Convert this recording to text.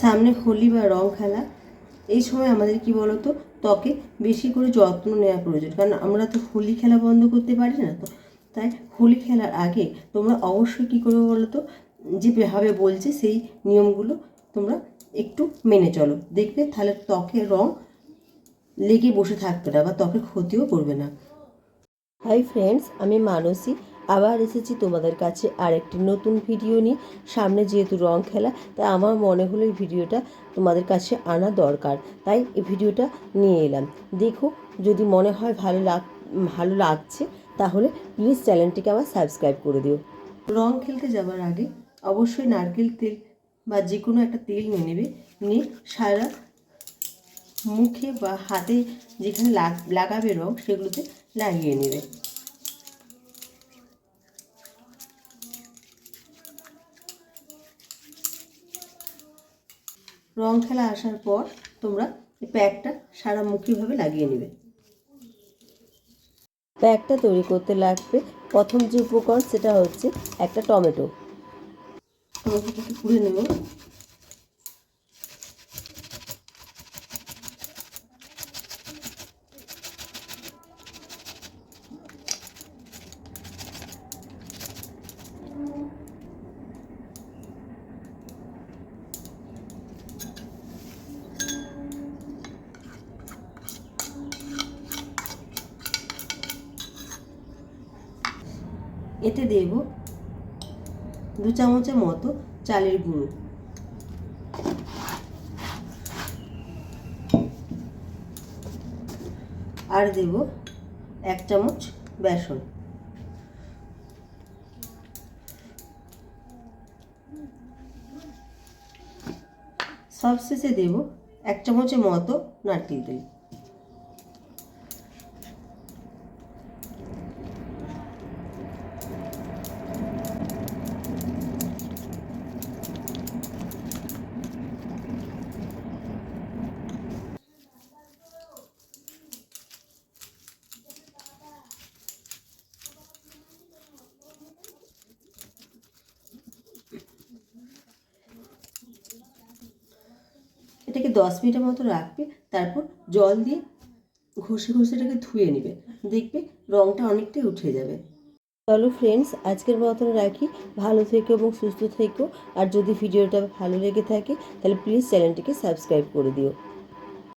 সামনে হোলি বা রং খেলা, এই সময় আমাদের কি বলতো, ত্বকে বেশি করে যত্ন নেওয়া প্রয়োজন। কারণ আমরা তো হোলি খেলা বন্ধ করতে পারি না তো। তাই হোলি খেলার আগে তোমরা অবশ্যই কী করবে বলো তো যেভাবে বলছে সেই নিয়মগুলো তোমরা একটু মেনে চলো। দেখবে তাহলে ত্বকের রং লেগে বসে থাকবে না বা ত্বকের ক্ষতিও করবে না। হাই ফ্রেন্ডস আমি মানসী। আবার এসেছি তোমাদের কাছে আরেকটি নতুন ভিডিও নিয়ে। সামনে যেহেতু রং খেলা, তাই আমার মনে হলো এই ভিডিওটা তোমাদের কাছে আনা দরকার। তাই এই ভিডিওটা নিয়ে এলাম। দেখো, যদি মনে হয় ভালো লাগ, ভালো লাগছে, তাহলে প্লিজ চ্যানেলটিকে আমার সাবস্ক্রাইব করে দিও। রং খেলতে যাওয়ার আগে অবশ্যই নারকেল তেল বা যে কোনো একটা তেল নিয়ে নেবে। নিয়ে সারা মুখে বা হাতে যেখানে লাগ- লাগাবে রং, সেগুলোতে লাগিয়ে নেবে। রং খেলা আসার পর তোমরা প্যাকটা সারা মুখীভাবে লাগিয়ে নেবে। প্যাকটা তৈরি করতে লাগবে। প্রথম যে উপকরণ সেটা হচ্ছে একটা টমেটো। টমেটোটাকে পুড়ে নেব। এতে দেব দু চামচের মতো চালের গুঁড়ো। আর দেব এক চামচ বেসন। সবশেষে দেব এক চামচের মতো নারকেল তেল। এটাকে দশ মিনিটের মতো রাখবে, তারপর জল দিয়ে ঘষে ঘষে এটাকে ধুয়ে নেবে। দেখবে রঙটা অনেকটাই উঠে যাবে। চলো ফ্রেন্ডস আজকের মতন রাখি। ভালো থেকো এবং সুস্থ থেকো। আর যদি ভিডিওটা ভালো লেগে থাকে, তাহলে প্লিজ চ্যানেলটিকে সাবস্ক্রাইব করে দিও।